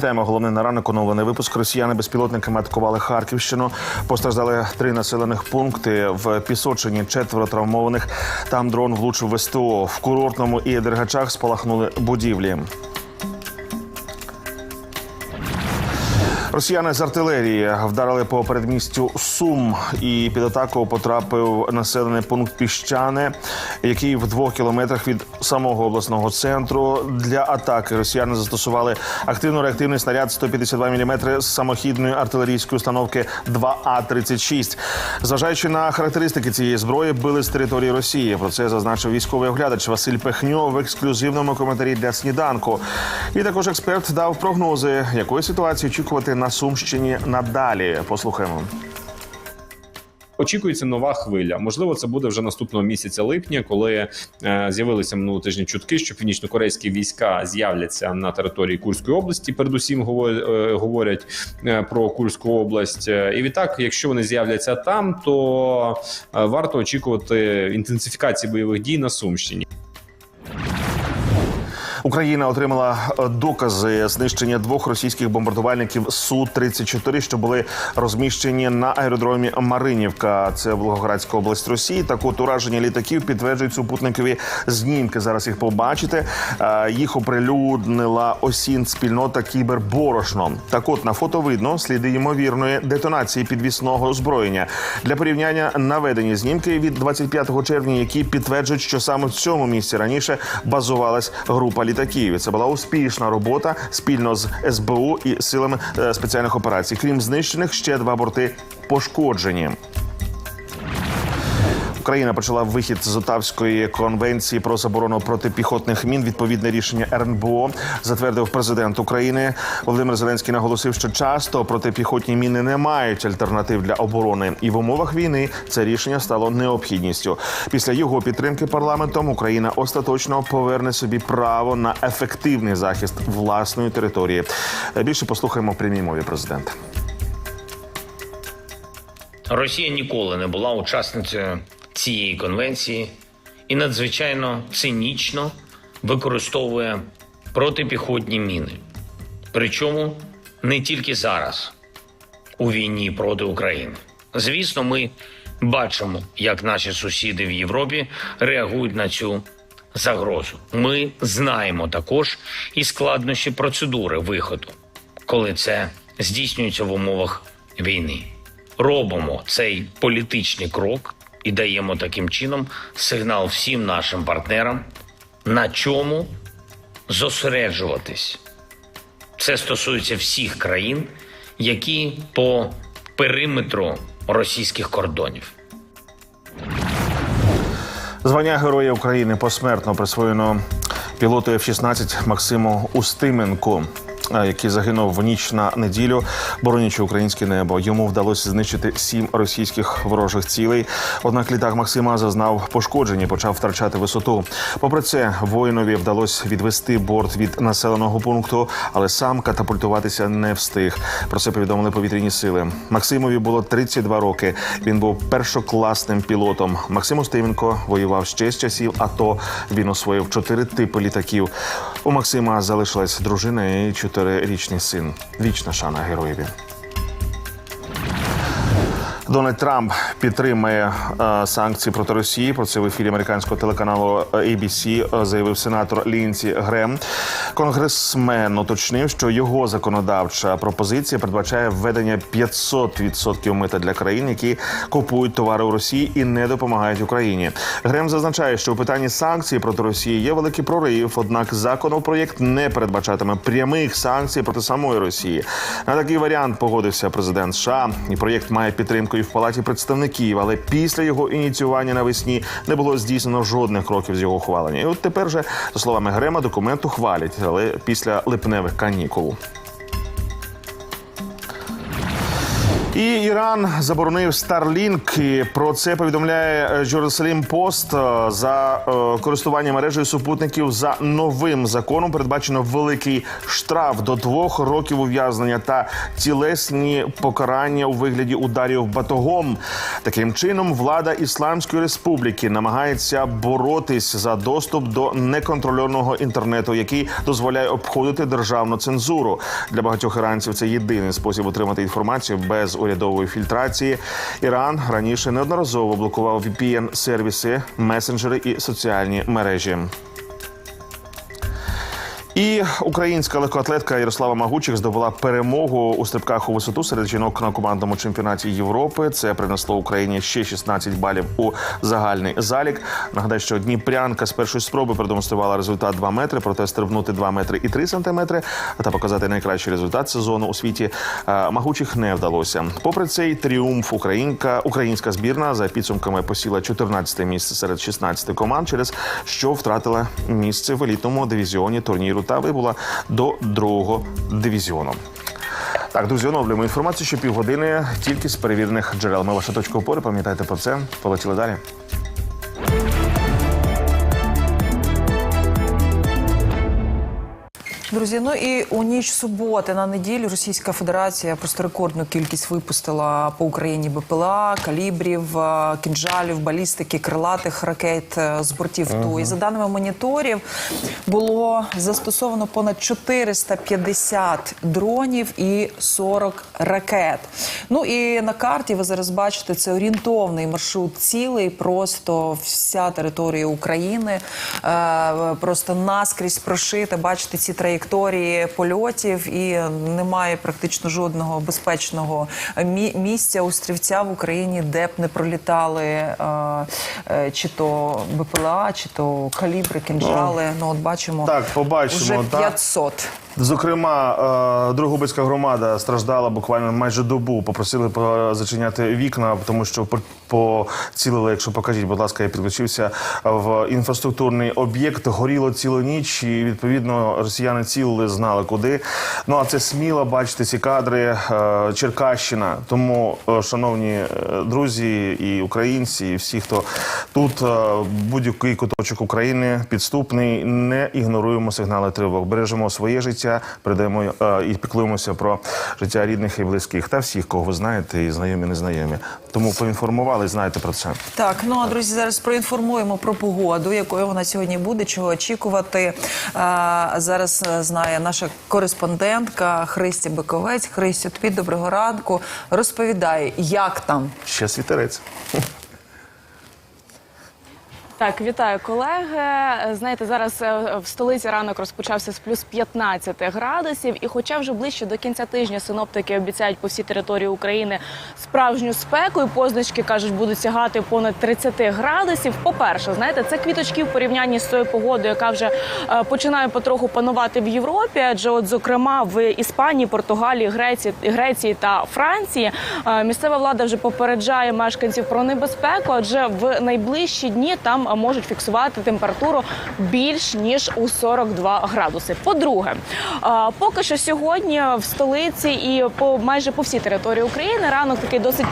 Вітаємо. Головне на ранок. Оновлений випуск. Росіяни безпілотниками атакували Харківщину. Постраждали три населених пункти. В Пісочині четверо травмованих. Там дрон влучив в СТО. В курортному і Дергачах спалахнули будівлі. Росіяни з артилерії вдарили по передмістю Сум і під атаку потрапив населений пункт Піщане, який в двох кілометрах від самого обласного центру. Для атаки росіяни застосували активно-реактивний снаряд 152 мм з самохідної артилерійської установки 2А-36. Зважаючи на характеристики цієї зброї, били з території Росії. Про це зазначив військовий оглядач Василь Пехньо в ексклюзивному коментарі для сніданку. І також експерт дав прогнози, якої ситуації очікувати на Сумщині надалі. Послухаємо. Очікується нова хвиля. Можливо, це буде вже наступного місяця липня, коли е, з'явилися минулого тижня чутки, що північно-корейські війська з'являться на території Курської області. Передусім е, говорять е, про Курську область. Е, І відтак, якщо вони з'являться там, то е, варто очікувати інтенсифікації бойових дій на Сумщині. Україна отримала е, докази знищення двох російських бомбардувальників су 34 що були розміщені на аеродромі Маринівка. Це Волгоградська область Росії. Так от ураження літаків підтверджують супутникові знімки. Зараз їх побачите. Е, Їх оприлюднила осін спільнота Кіберборошно. Так, от на фото видно сліди ймовірної детонації підвісного озброєння. Для порівняння наведені знімки від 25 червня, які підтверджують, що саме в цьому місці раніше базувалась група літаків. І Це була успішна робота спільно з СБУ і силами е, спеціальних операцій. Крім знищених, ще два борти пошкоджені. Україна почала вихід з Отавської конвенції про заборону протипіхотних мін. Відповідне рішення РНБО затвердив президент України. Володимир Зеленський наголосив, що часто протипіхотні міни не мають альтернатив для оборони, і в умовах війни це рішення стало необхідністю. Після його підтримки парламентом Україна остаточно поверне собі право на ефективний захист власної території. Більше послухаємо в прямій мові президента. Росія ніколи не була учасницею цієї конвенції і надзвичайно цинічно використовує протипіхотні міни. Причому не тільки зараз, у війні проти України. Звісно, ми бачимо, як наші сусіди в Європі реагують на цю загрозу. Ми знаємо також і складнощі процедури виходу, коли це здійснюється в умовах війни робимо цей політичний крок і даємо таким чином сигнал всім нашим партнерам, на чому зосереджуватись. Це стосується всіх країн, які по периметру російських кордонів. Звання Героя України посмертно присвоєно пілоту F-16 Максиму Устименку. Е, Який загинув в ніч на неділю, боронячи українське небо. Йому вдалося знищити сім російських ворожих цілей. Однак літак Максима зазнав пошкоджень і почав втрачати висоту. Попри це, воїнові вдалося відвести борт від населеного пункту, але сам катапультуватися не встиг. Про це повідомили повітряні сили. Максимові було 32 роки. Він був першокласним пілотом. Максим Устименко воював ще з часів АТО. Він освоїв чотири типи літаків. У Максима залишилась дружина і чотирирічний син. Вічна шана героєві. Дональд Трамп підтримує е, санкції проти Росії. Про це в ефірі американського телеканалу ABC е, заявив сенатор Лінсі Грем. Конгресмен уточнив, що його законодавча пропозиція передбачає введення 500% мита для країн, які купують товари у Росії і не допомагають Україні. Грем зазначає, що у питанні санкцій проти Росії є великий прорив однак законопроєкт не передбачатиме прямих санкцій проти самої Росії. На такий варіант погодився президент США, і проєкт має підтримку в палаті представників. Але після його ініціювання навесні не було здійснено жодних кроків з його ухвалення. І от тепер же, за словами Грема, документ ухвалять, але після липневих канікул. І Іран заборонив Starlink. І Про це повідомляє е, Jerusalem Post. Е, За е, користування мережею супутників за новим законом передбачено великий штраф до двох років ув'язнення та тілесні покарання у вигляді ударів батогом. Таким чином, влада Ісламської республіки намагається боротись за доступ до неконтрольованого інтернету, який дозволяє обходити державну цензуру. Для багатьох іранців це єдиний спосіб отримати інформацію без урядової фільтрації. Іран раніше неодноразово блокував VPN сервіси, месенджери і соціальні мережі. І українська легкоатлетка Ярослава Магучих здобула перемогу у стрибках у висоту серед жінок на командному чемпіонаті Європи. Це принесло Україні ще 16 балів у загальний залік. Нагадаю, що Дніпрянка з першої спроби продемонструвала результат 2 метри, проте стрибнути 2 метри і 3 сантиметри та показати найкращий результат сезону у світі е, Магучих не вдалося. Попри цей тріумф, українка українська збірна за підсумками посіла 14 місце серед 16 команд, через що втратила місце в елітному дивізіоні турніру та вибула до другого дивізіону. Так, друзі, оновлюємо інформацію, що півгодини тільки з перевірених джерел. Ми ваша точка опори. Пам'ятайте про це. Полетіли далі. Друзі, ну і у ніч суботи на неділю Російська Федерація просто рекордну кількість випустила по Україні БПЛА, калібрів, е, кінжалів, балістики, крилатих ракет е, з бортів ТУ. І за даними моніторів, було застосовано понад 450 дронів і 40 ракет. Ну і на карті ви зараз бачите це орієнтовний маршрут цілий. Просто вся територія України е, просто наскрізь прошита. Бачите ці траєкторії польотів, і немає практично жодного безпечного мі- місця острівця в Україні, де б не пролітали е, е, чи то БПЛА, чи то калібри, кінжали. Ну от бачимо, Так, побачимо, вже так. 500. Зокрема, е, Другобицька громада страждала буквально майже добу. Попросили по- зачиняти вікна, тому що поцілили, якщо покажіть, будь ласка, я підключився в інфраструктурний об'єкт. Горіло цілу ніч, і відповідно росіяни цілили, знали куди. Ну а це сміло бачите ці кадри е, Черкащина. Тому, е, шановні друзі, і українці, і всі, хто тут будь-який куточок України підступний, не ігноруємо сигнали тривог. Бережемо своє життя, передаємо е, і піклуємося про життя рідних і близьких та всіх, кого ви знаєте, і знайомі, незнайомі. Тому поінформували, знаєте про це. Так, ну а друзі, зараз проінформуємо про погоду, якою вона сьогодні буде, чого очікувати. А, зараз е, знає наша кореспондентка Христя Биковець. Христя, тобі доброго ранку. Розповідай, як там? Ще світерець. Так, вітаю колеги. Е, Знаєте, зараз е, в столиці ранок розпочався з плюс 15 градусів, і хоча вже ближче до кінця тижня синоптики обіцяють по всій території України справжню спеку, і позначки кажуть, будуть сягати понад 30 градусів. По-перше, знаєте, це квіточки в порівнянні з тою погодою, яка вже е, починає потроху панувати в Європі. Адже, от зокрема, в Іспанії, Португалії, Греції, Греції та Франції місцева влада вже попереджає мешканців про небезпеку, адже в найближчі дні там можуть фіксувати температуру більш ніж у 42 градуси. По-друге, поки що сьогодні в столиці і по майже по всій території України ранок такий досить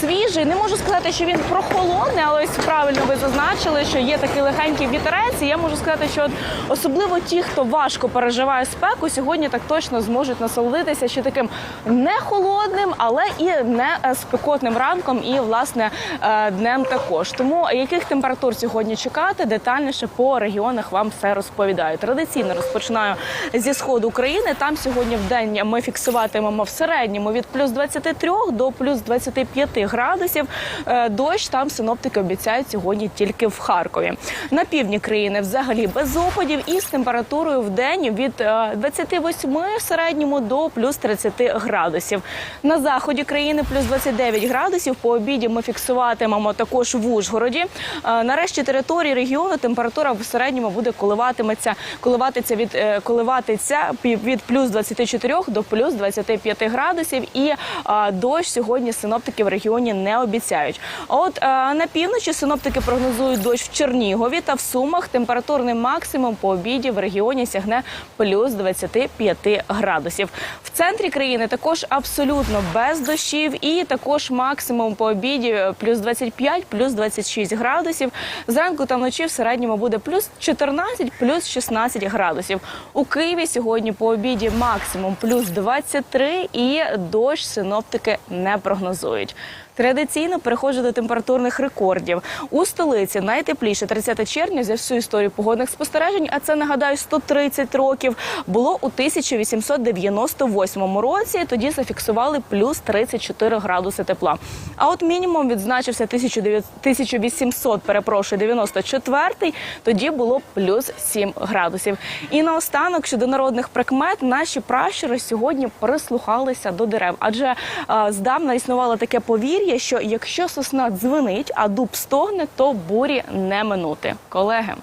свіжий. Не можу сказати, що він прохолодний, але ось правильно ви зазначили, що є такий легенький вітерець. І я можу сказати, що от особливо ті, хто важко переживає спеку, сьогодні так точно зможуть насолодитися ще таким не холодним, але і не спекотним ранком, і власне е, днем також. Тому яких температур сьогодні чекати, детальніше по регіонах вам все розповідаю. Традиційно розпочинаю зі сходу України. Там сьогодні в день ми фіксуватимемо в середньому від плюс 23 до плюс 25 градусів. Е, Дощ там синоптики обіцяють сьогодні тільки в Харкові. На півдні країни взагалі без опадів і з температурою в день від е, 28 в середньому до плюс 30 градусів. На заході країни плюс 29 градусів. По обіді ми фіксуватимемо також в Ужгороді. Е, Нарешті більшості територій регіону температура в середньому буде коливатиметься, коливатися від е, коливатися від плюс 24 до плюс 25 градусів. І а, дощ сьогодні синоптики в регіоні не обіцяють. От а, на півночі синоптики прогнозують дощ в Чернігові та в Сумах. Температурний максимум по обіді в регіоні сягне плюс 25 градусів. В центрі країни також абсолютно без дощів, і також максимум по обіді е, плюс 25, плюс 26 градусів. Зранку та вночі в середньому буде плюс 14, плюс 16 градусів. У Києві сьогодні по обіді максимум плюс 23 і дощ синоптики не прогнозують. Традиційно переходжу до температурних рекордів. У столиці найтепліше 30 червня за всю історію погодних спостережень, а це нагадаю 130 років. Було у 1898 році. Тоді зафіксували плюс 34 градуси тепла. А от мінімум відзначився 1900 1800, перепрошую, 94 Тоді було плюс 7 градусів. І наостанок щодо народних прикмет, наші пращури сьогодні прислухалися до дерев, адже а, здавна існувало таке повір'я, що якщо сосна дзвенить, а дуб стогне, то бурі не минути. Колеги.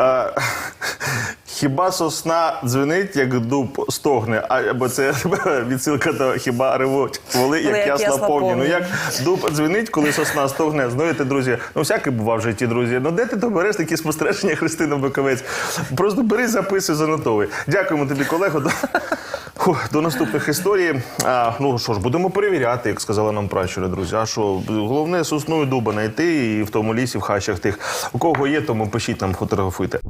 Е, Хіба сосна дзвенить, як дуб стогне, а або це відсилка до хіба ревуть воли, як, ясла повні. Ну як дуб дзвенить, коли сосна стогне. Знаєте, друзі, ну всяке бува в житті, друзі. Ну де ти то береш такі спостереження, Христина Боковець? Просто бери, записуй, занотовуй. Дякуємо тобі, колего. До, наступних історій. А, ну що ж, будемо перевіряти, як сказали нам пращури, друзі. А що головне сосну і дуба знайти і в тому лісі, в хащах тих. У кого є, тому пишіть нам, фотографуйте.